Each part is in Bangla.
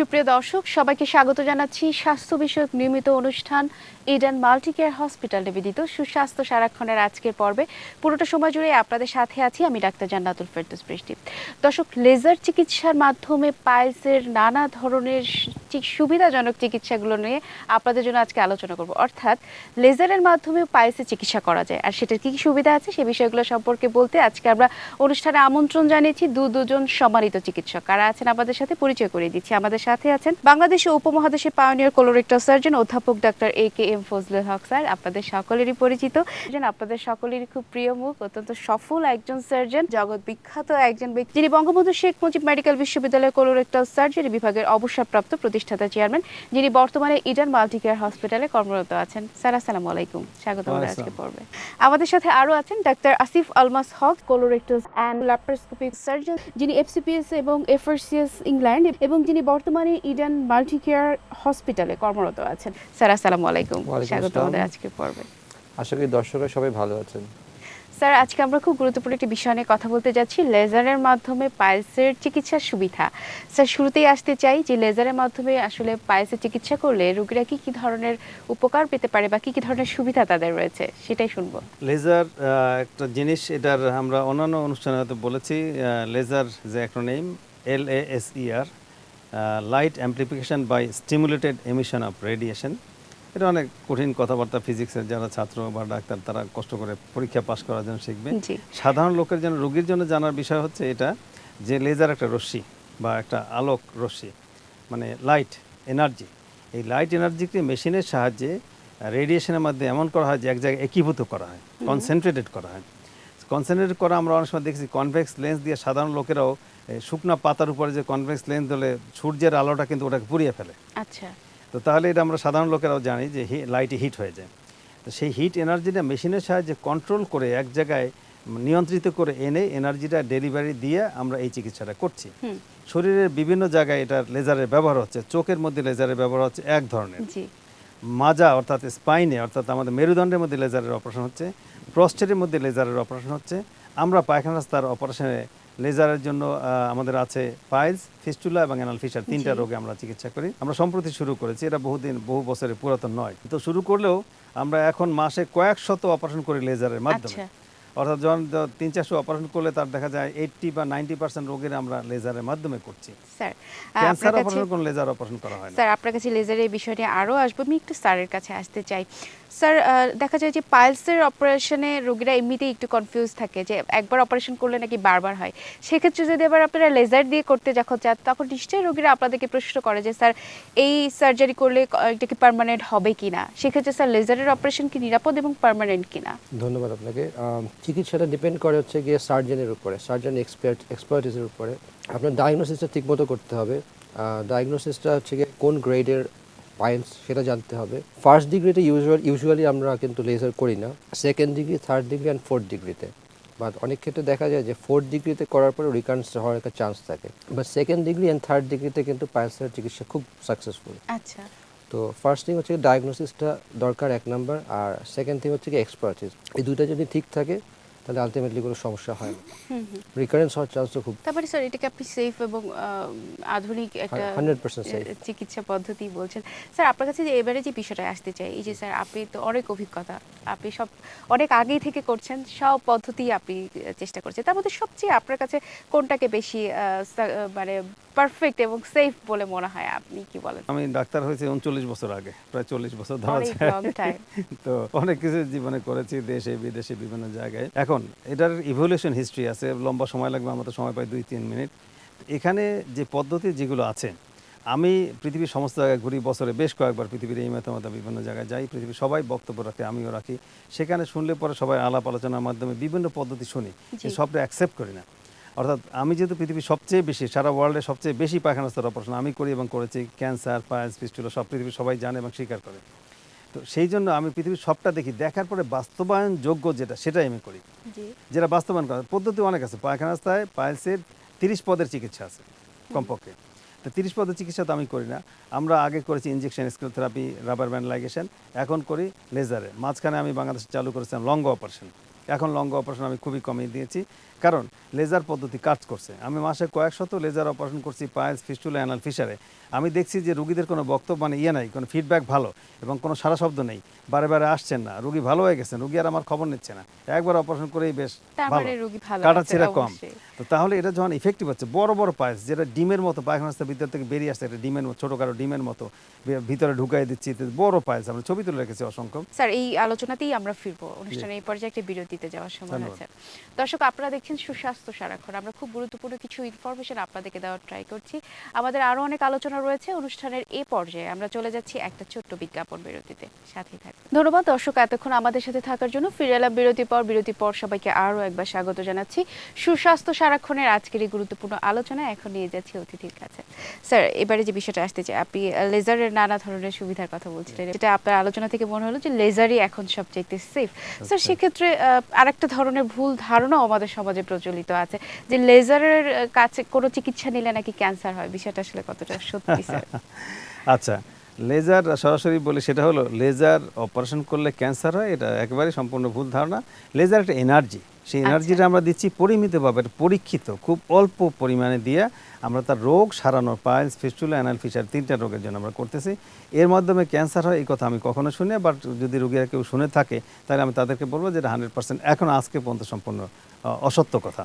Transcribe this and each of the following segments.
সুপ্রিয় দর্শক, সবাইকে স্বাগত জানাচ্ছি। স্বাস্থ্য বিষয়ক নিয়মিত অনুষ্ঠান ইডেন মাল্টিকেয়ার হসপিটাল নিবেদিত সুস্বাস্থ্য সারাক্ষণের আজকের পর্বে। পুরোটা সময় জুড়ে আপনাদের সাথে আছি আমি ডাক্তার জান্নাতুল ফেরদৌস বৃষ্টি। দর্শক, লেজার চিকিৎসার মাধ্যমে পাইলসের নানা ধরনের সুবিধাজনক চিকিৎসাগুলো নিয়ে আপনাদের জন্য আজকে আলোচনা করব। অর্থাৎ লেজারের মাধ্যমে পাইলসের চিকিৎসা করা যায়। আর সেটার কী কী সুবিধা আছে সেই বিষয়গুলো সম্পর্কে বলতে আজকে আমরা অনুষ্ঠানে আমন্ত্রণ জানিয়েছি দু দুজন সম্মানিত চিকিৎসক। কারা আছেন আমাদের সাথে? পরিচয় করিয়ে দিচ্ছি। আমাদের সাথে আছেন বাংলাদেশ ও উপমহাদেশের পায়োনিয়ার কোলোরেক্টর সার্জন অধ্যাপক doctor A K M Fazlul Haque sir. আপনাদের সকলেরই পরিচিত। আপনাদের সকলেরই খুব প্রিয় মুখ অত্যন্ত সফল একজন সার্জন জগৎ বিখ্যাত একজন ব্যক্তি যিনি বঙ্গবন্ধু শেখ মুজিব মেডিকেল বিশ্ববিদ্যালয়ের কোলোরেক্টর সার্জারি বিভাগের অবসরপ্রাপ্ত প্রতিষ্ঠাতা চেয়ারম্যান যিনি বর্তমানে ইডেন মাল্টিকেয়ার হসপিটালে কর্মরত আছেন। স্যার আসসালামু আলাইকুম। স্বাগত আমাদের আজকে পর্বে। আমাদের সাথে আরও আছেন doctor Asif Almas Haque colorectal and laparoscopic surgeon যিনি এফসিপিএস এবং এফআরসিএস ইংল্যান্ড এবং যিনি বর্তমানে ইডেন মাল্টিকেয়ার হসপিটালে কর্মরত আছেন। স্যার আসসালামু আলাইকুম। স্বাগত আমাদের আজকের পর্বে। আশা করি দর্শকরা সবাই ভালো আছেন। স্যার আজকে আমরা খুব গুরুত্বপূর্ণ একটি বিষয় নিয়ে কথা বলতে যাচ্ছি লেজারের মাধ্যমে পাইলসের চিকিৎসার সুবিধা। স্যার শুরুতেই আসতে চাই যে লেজারের মাধ্যমে আসলে পাইলসের চিকিৎসা করলে রোগীরা কি কি ধরনের উপকার পেতে পারে বা কি কি ধরনের সুবিধা তাদের রয়েছে সেটাই শুনব। লেজার আহ, একটা জিনিস এটার আমরা অন্যান্য অনুষ্ঠানে হয়তো বলেছি লেজার যে acronym L A S E R light amplification by stimulated emission of radiation এটা অনেক কঠিন কথাবার্তা ফিজিক্সের যারা ছাত্র বা ডাক্তার তারা কষ্ট করে পরীক্ষা পাশ করার জন্য শিখবে। সাধারণ লোকের জন্য রোগীর জন্য জানার বিষয় হচ্ছে এটা যে লেজার একটা রশ্মি বা একটা আলোক রশ্মি মানে লাইট এনার্জি এই লাইট এনার্জিকে মেশিনের সাহায্যে রেডিয়েশনের মধ্যে এমন করা হয় যে এক জায়গায় একীভূত করা হয় কনসেন্ট্রেটেড করা হয়। কনসেন্ট্রেট করা আমরা অনেক সময় দেখছি কনভেক্স লেন্স দিয়ে সাধারণ লোকেরাও শুকনা পাতার উপরে যে কনভেক্স লেন্স দিলে সূর্যের আলোটা কিন্তু ওটাকে পুড়িয়ে ফেলে। আচ্ছা। তো তাহলে এটা আমরা সাধারণ লোকেরাও জানি যে লাইটে হিট হয়ে যায়। তো সেই হিট এনার্জিটা মেশিনের সাহায্যে কন্ট্রোল করে এক জায়গায় নিয়ন্ত্রিত করে এনে এনার্জিটা ডেলিভারি দিয়ে আমরা এই চিকিৎসাটা করছি। শরীরের বিভিন্ন জায়গায় এটার লেজারের ব্যবহার হচ্ছে চোখের মধ্যে লেজারের ব্যবহার হচ্ছে এক ধরনের। মাজা অর্থাৎ স্পাইনে অর্থাৎ আমাদের মেরুদণ্ডের মধ্যে লেজারের অপারেশন হচ্ছে প্রস্টেটের মধ্যে লেজারের অপারেশন হচ্ছে। আমরা পায়খানা রাস্তার অপারেশনে লেজারের জন্য আমাদের আছে পাইলস ফিস্টুলা এবং অ্যানাল ফিশার তিনটা রোগে আমরা চিকিৎসা করি। আমরা সম্প্রতি শুরু করেছি এটা বহুদিন বহু বছরের পুরাতন নয়। তো শুরু করলেও আমরা এখন মাসে কয়েক শত অপারেশন করি লেজারের মাধ্যমে। আচ্ছা। অর্থাৎ যখন তিন চারশো অপারেশন করলে তার দেখা যায় এইটটি বা নাইনটি পার্সেন্ট রোগের আমরা লেজারের মাধ্যমে করছি। স্যার ক্যান্সার অপারেশন কোনো লেজার অপারেশন করা হয় স্যার আপনার কাছে লেজারের এই বিষয়টি আরও আসব আমি একটু স্যারের কাছে আসতে চাই। স্যার দেখা যায় যে পাইলসের অপারেশনে রোগীরা এমনিতেই একটু কনফিউজ থাকে যে একবার অপারেশন করলে নাকি বারবার হয়। সেক্ষেত্রে যদি আবার আপনারা লেজার দিয়ে করতে যখন চান তখন নিশ্চয়ই রোগীরা আপনাদেরকে প্রশ্ন করে যে, স্যার, এই সার্জারি করলে এটা কি পার্মানেন্ট হবে কি না? সেক্ষেত্রে, স্যার লেজারের অপারেশন কি নিরাপদ এবং পার্মানেন্ট কিনা ধন্যবাদ আপনাকে। চিকিৎসাটা ডিপেন্ড করে হচ্ছে গিয়ে সার্জনের উপরে সার্জন এক্সপার্ট এক্সপার্টিসের উপরে। আপনার ডায়াগনোসিসটা ঠিকমতো করতে হবে। ডায়াগনোসিসটা হচ্ছে গিয়ে কোন গ্রেডের পাইলস সেটা জানতে হবে। ফার্স্ট ডিগ্রিতে ইউজুয়াল ইউজুয়ালি আমরা কিন্তু লেজার করি না। Second degree third degree and fourth ডিগ্রিতে বাট অনেক ক্ষেত্রে দেখা যায় যে ফোর্থ ডিগ্রিতে করার পরে রিকার্ন্স হওয়ার একটা চান্স থাকে। But second degree and third ডিগ্রিতে কিন্তু পাইলসের চিকিৎসা খুব সাকসেসফুল আচ্ছা। তো ফার্স্ট থিং হচ্ছে ডায়াগনোসিসটা দরকার এক নাম্বার আর সেকেন্ড থিং হচ্ছে কি এক্সপার্টিস এই দুইটা যদি ঠিক থাকে তাহলে আলটিমেটলি কোনো সমস্যা হয় না। রিকারেন্স হওয়ার চান্সও খুব তারপরে স্যার এটাকে আপনি সেফ এবং আধুনিক একটা 100% safe। এ, চিকিৎসা পদ্ধতি বলছেন। স্যার আপনার কাছে যে এবারে যে বিষয়টা আসতে চাই এই যে স্যার আপনি তো অনেক অভিজ্ঞতা আপনি সব অনেক আগেই থেকে করছেন সব পদ্ধতি আপনি চেষ্টা করছেন। তার মধ্যে সবচেয়ে আপনার কাছে কোনটাকে বেশি মানে পারফেক্ট এবং সেফ বলে মনে হয়। আপনি কি বলেন? আমি ডাক্তার হয়েছি উনচল্লিশ বছর আগে প্রায় চল্লিশ বছর ধরা যায়। তো অনেক কিছু জীবনে করেছি দেশে বিদেশে বিভিন্ন জায়গায়। এখন এটার ইভলিউশন হিস্ট্রি আছে লম্বা সময় লাগবে আমাদের সময় পাই দুই তিন মিনিট এখানে যে পদ্ধতি যেগুলো আছে আমি পৃথিবীর সমস্ত জায়গায় ঘুরি বছরে বেশ কয়েকবার পৃথিবীর এই মাথা বিভিন্ন জায়গায় যাই পৃথিবীর সবাই বক্তব্য রাখে আমিও রাখি। সেখানে শুনলে পরে সবাই আলাপ আলোচনার মাধ্যমে বিভিন্ন পদ্ধতি শুনি। সবটা অ্যাকসেপ্ট করি না। অর্থাৎ আমি যেহেতু পৃথিবীর সবচেয়ে বেশি সারা ওয়ার্ল্ডে সবচেয়ে বেশি পায়খানা স্তর অপারেশন আমি করি এবং করেছি ক্যান্সার পায়েস পিস্টুলা সব পৃথিবীর সবাই জানে এবং স্বীকার করে। তো সেই জন্য আমি পৃথিবীর সবটা দেখি দেখার পরে বাস্তবায়ন যোগ্য যেটা সেটাই আমি করি। যেটা বাস্তবায়ন করা পদ্ধতি অনেক আছে পায়খানা রাস্তায় পায়েসের তিরিশ পদের চিকিৎসা আছে কমপক্ষে। তো তিরিশ পদের চিকিৎসা তো আমি করি না। আমরা আগে করেছি injection sclerotherapy rubber band ligation এখন করি লেজারে মাঝখানে আমি বাংলাদেশে চালু করেছিলাম লঙ্গ অপারেশন এখন লঙ্গ অপারেশন আমি খুবই কমিয়ে দিয়েছি। কারণ লেজার পদ্ধতি কাজ করছে। আমি মাসে কয়েক শত লেজার অপারেশন করছি পায়েস ফিস্টুলা অ্যানাল ফিশারে। আমি দেখছি যে রুগীদের কোনো বক্তব্য মানে ইয়ে নাই কোনো ফিডব্যাক ভালো এবং কোনো সারা শব্দ নেই। বারে বারে আসছেন না। রুগী ভালো হয়ে গেছেন রুগী আর আমার খবর নিচ্ছে না। একবার অপারেশন করেই বেশ ভালো। কাটা আছে, ছেঁড়া কম। তো তাহলে এটা যখন ইফেক্টিভ হচ্ছে বড় বড় পায়েস যেটা ডিমের মতো পায়খানা রাস্তার ভিতর থেকে বেরিয়ে আসছে একটা ডিমের মতো ছোটোখাটো ডিমের মতো ভিতরে ঢুকাই দিচ্ছি বড় পায়েস। আমরা ছবি তুলে রেখেছি অসংখ্য। স্যার এই আলোচনাতেই আমরা ফিরবো। অনুষ্ঠানে এই পর্যায়ে একটা বিরতিতে যাওয়ার সময়। হয়েছে দর্শক আপনারা দেখছেন সুস্বাস্থ্য সারাক্ষণ। আমরা খুব গুরুত্বপূর্ণ কিছু ইনফরমেশন আপনাদেরকে দেওয়ার ট্রাই করছি। আমাদের আরও অনেক আলোচনা রয়েছে অনুষ্ঠানের এই পর্যায়ে। আমরা চলে যাচ্ছি একটা ছোট্ট বিজ্ঞাপন বিরতিতে। সাথেই থাকবেন ধন্যবাদ দর্শক এতক্ষণ আমাদের সাথে থাকার জন্য ফিরে এলাম বিরতি পর বিরতি পর সবাইকে আরও একবার স্বাগত জানাচ্ছি। সুস্বাস্থ্য সারাক্ষণের আজকের এই গুরুত্বপূর্ণ আলোচনা এখন নিয়ে যাচ্ছি অতিথির কাছে। স্যার এবারে যে বিষয়টা আসতে চাই আপনি লেজারের নানা ধরনের সুবিধার কথা বলছিলেন। যেটা আপনার আলোচনা থেকে মনে হলো যে লেজারই এখন সবচেয়ে সেফ স্যার আচ্ছা। সেক্ষেত্রে আহ, আরেকটা ধরনের ভুল ধারণাও আমাদের সমাজে প্রচলিত আছে। যে লেজারের কাছে কোনো চিকিৎসা নিলে নাকি ক্যান্সার হয়? বিষয়টা আসলে কতটা সত্যি স্যার আচ্ছা লেজার সরাসরি বলি সেটা হলো লেজার অপারেশন করলে ক্যান্সার হয় এটা একেবারে সম্পূর্ণ ভুল ধারণা। লেজার একটা এনার্জি সেই এনার্জিটা আমরা দিচ্ছি পরিমিতভাবে পরীক্ষিত খুব অল্প পরিমাণে দিয়ে আমরা তার রোগ সারানোর পাইলস ফিস্টুলা অ্যানাল ফিশার তিনটা রোগের জন্য আমরা করতেছি। এর মাধ্যমে ক্যান্সার হয় এই কথা আমি কখনো শুনি বাট যদি রোগীরা কেউ শুনে থাকে তাহলে আমি তাদেরকে বলব যে হান্ড্রেড পার্সেন্ট এখন আজকে পর্যন্ত সম্পূর্ণ অসত্য কথা।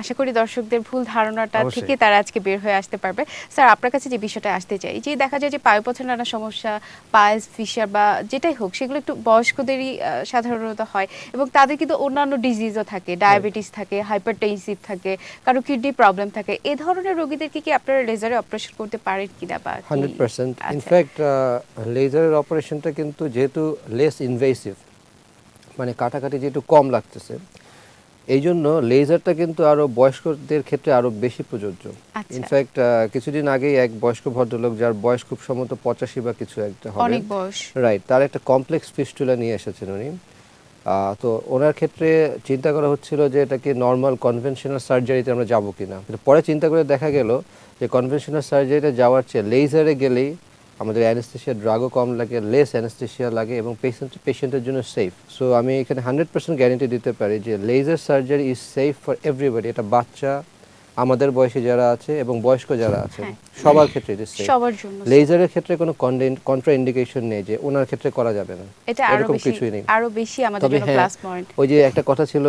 আশা করি দর্শকদের ভুল ধারণাটা থেকে তারা আজকে বের হয়ে আসতে পারবে। স্যার আপনার কাছে যে বিষয়টা আসতে চাই যে দেখা যায় যে পায়ুপথের নানা সমস্যা পায়েস ফিশার বা যেটাই হোক সেগুলো একটু বয়স্কদেরই সাধারণত হয় এবং তাদের কিন্তু অন্যান্য ডিজিজও থাকে ডায়াবেটিস থাকে হাইপারটেনসিভ থাকে কারও কিডনি প্রবলেম থাকে। এ ধরনের রোগীদেরকে কি কি আপনারা লেজারে অপারেশন করতে পারেন কিনা বা হান্ড্রেড পার্সেন্ট। ইনফ্যাক্ট লেজারের অপারেশনটা কিন্তু যেহেতু লেস ইনভেসিভ মানে কাটাকাটি যেহেতু কম লাগতেছে এই জন্য লেজারটা কিন্তু আরও বয়স্কদের ক্ষেত্রে আরও বেশি প্রযোজ্য। আচ্ছা। ইনফ্যাক্ট কিছুদিন আগেই এক বয়স্ক ভদ্রলোক যার বয়স খুব সম্ভবত পঁচাশি বা কিছু একটা হবে। রাইট তার একটা কমপ্লেক্স ফিস্টুলা নিয়ে এসেছেন উনি। আহ, তো ওনার ক্ষেত্রে চিন্তা করা হচ্ছিল যে এটাকে নর্মাল কনভেনশনাল সার্জারিতে আমরা যাব কিনা। পরে চিন্তা করে দেখা গেল যে কনভেনশনাল সার্জারিতে যাওয়ার চেয়ে লেজারে গেলেই আমাদের অ্যানেস্থেশিয়া ড্রাগও কম লাগে লেস অ্যানেস্থেশিয়া লাগে এবং পেশেন্ট পেশেন্টের জন্য সেফ সো আমি এখানে হান্ড্রেড পার্সেন্ট গ্যারেন্টি দিতে পারি যে laser surgery is safe for everybody এটা বাচ্চা আমাদের বয়সে যারা আছে এবং বয়স্ক যারা আছে হ্যাঁ। সবার ক্ষেত্রে সেফ সবার জন্য লেজারের ক্ষেত্রে কোনো কন্ট্রা ইন্ডিকেশন নেই যে ওনার ক্ষেত্রে করা যাবে না। এটা আরও এরকম বেশি আরও বেশি আমাদের জন্য হ্যাঁ প্লাস পয়েন্ট ওই যে একটা কথা ছিল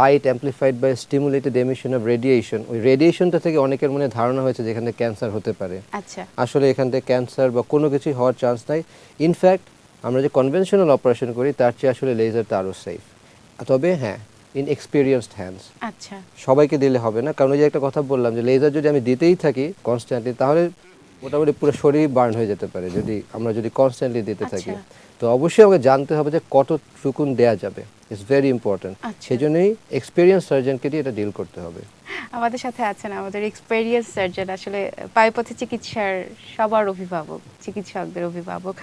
light amplified by stimulated emission of radiation ওই রেডিয়েশনটা থেকে অনেকের মনে ধারণা হয়েছে যে এখানে ক্যান্সার হতে পারে। আচ্ছা। আসলে এখান থেকে ক্যান্সার বা কোনো কিছু হওয়ার চান্স নাই। ইনফ্যাক্ট আমরা যে কনভেনশনাল অপারেশন করি তার চেয়ে আসলে লেজারটা আরও সেফ তবে হ্যাঁ ইন এক্সপিরিয়েন্সড হ্যান্ডস আচ্ছা। সবাইকে দিলে হবে না। কারণ ওই যে একটা কথা বললাম যে লেজার যদি আমি দিতেই থাকি কনস্ট্যান্টলি তাহলে মোটামুটি পুরো শরীর বার্ন হয়ে যেতে পারে যদি আমরা যদি কনস্ট্যান্টলি দিতে থাকি। আচ্ছা। তো অবশ্যই আমাকে জানতে হবে যে কত কতটুকুন দেয়া যাবে। ইটস ভেরি ইম্পর্টেন্ট আচ্ছা। সেই জন্যই এক্সপিরিয়েন্স সার্জনকে দিয়ে এটা ডিল করতে হবে। আমাদের সাথে আছেন আমাদের এক্সপেরিয়েন্স সার্জন আসলে পায়ুপথে চিকিৎসার সবার অভিভাবক চিকিৎসকদের অভিভাবক।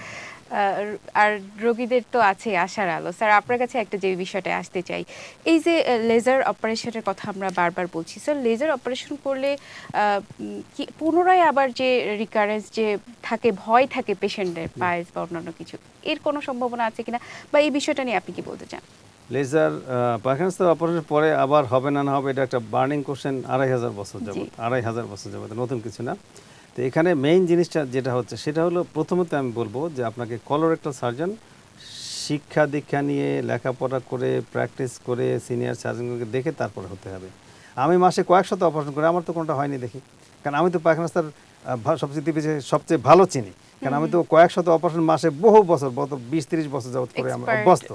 আর রোগীদের তো আছে আশার আলো। স্যার আপনার কাছে একটা যে বিষয়টা আসতে চাই এই যে লেজার অপারেশনের কথা আমরা বারবার বলছি। স্যার লেজার অপারেশন করলে কি পুনরায় আবার যে রিকারেন্স যে থাকে ভয় থাকে পেশেন্টের পায়েস বা অন্যান্য কিছু এর কোনো সম্ভাবনা আছে কিনা? বা এই বিষয়টা নিয়ে আপনি কি বলতে চান? লেজার পায়খানাস্থ অপারেশনের পরে আবার হবে না না হবে এটা একটা বার্নিং কোশ্চেন আড়াই হাজার বছর। যাবত আড়াই হাজার বছর যাবত নতুন কিছু না। তো এখানে মেইন জিনিসটা যেটা হচ্ছে সেটা হলো প্রথমত আমি বলব যে আপনাকে কলোরেক্টাল সার্জন শিক্ষা দীক্ষা নিয়ে লেখাপড়া করে প্র্যাকটিস করে সিনিয়র সার্জনকে দেখে তারপরে হতে হবে। আমি মাসে কয়েক শত অপারেশন করি আমার তো কোনটা হয়নি দেখি। কারণ আমি তো পায়খানাস্তার সবচেয়ে বেশি সবচেয়ে ভালো চিনি। কারণ আমি তো কয়েক শত অপারেশন মাসে বহু বছর বিশ তিরিশ বছর যাবত করে আমি অভ্যস্ত।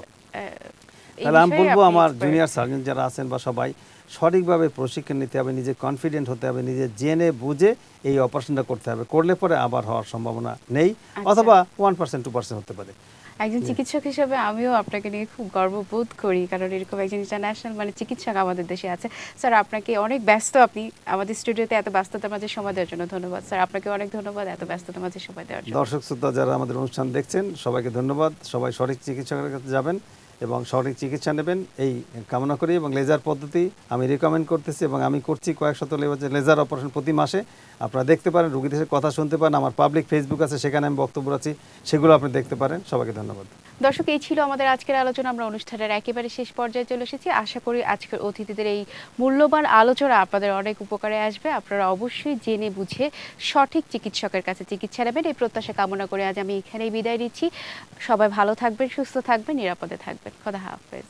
তাহলে আমি বলব আমার জুনিয়র সার্জন যারা আছেন বা সবাই সঠিকভাবে প্রশিক্ষণ নিতে হবে নিজে কনফিডেন্ট হতে হবে নিজে জেনে বুঝে এই অপারেশনটা করতে হবে। করলে পরে আবার হওয়ার সম্ভাবনা নেই আচ্ছা। অথবা ওয়ান পার্সেন্ট টু পার্সেন্ট হতে পারে। একজন চিকিৎসক হিসেবে আমিও আপনাকে নিয়ে খুব গর্ববোধ করি কারণ এরকম একজন ইন্টারন্যাশনাল মানে চিকিৎসক আমাদের দেশে আছে। স্যার আপনাকে অনেক ব্যস্ত আপনি আমাদের স্টুডিওতে এত ব্যস্ততার মাঝে সময় দেওয়ার জন্য ধন্যবাদ। স্যার আপনাকে অনেক ধন্যবাদ এত ব্যস্ততার মাঝে সময় দেওয়ার জন্য। দর্শক শ্রোতা যারা আমাদের অনুষ্ঠান দেখছেন সবাইকে ধন্যবাদ। সবাই সঠিক চিকিৎসকের কাছে যাবেন। এবং সঠিক চিকিৎসা নেবেন, এই কামনা করি এবং লেজার পদ্ধতি আমি রেকমেন্ড করতেছি এবং আমি করছি কয়েক শত লেজার অপারেশন প্রতি মাসে। আপনারা দেখতে পারেন, রুগীদের কথা শুনতে পারেন, আমার পাবলিক ফেসবুক আছে, সেখানে আমি বক্তব্য আছি সেগুলো আপনি দেখতে পারেন। সবাইকে ধন্যবাদ। দর্শক, এই ছিল আমাদের আজকের আলোচনা। আমরা অনুষ্ঠানের একেবারে শেষ পর্যায়ে চলে এসেছি। আশা করি আজকের অতিথিদের এই মূল্যবান আলোচনা আপনাদের অনেক উপকারে আসবে। আপনারা অবশ্যই জেনে বুঝে সঠিক চিকিৎসকের কাছে চিকিৎসা নেবেন। এই প্রত্যাশা কামনা করে আজ আমি এখানেই বিদায় নিচ্ছি। সবাই ভালো থাকবেন, সুস্থ থাকবেন, নিরাপদে থাকবেন। খোদা হাফেজ।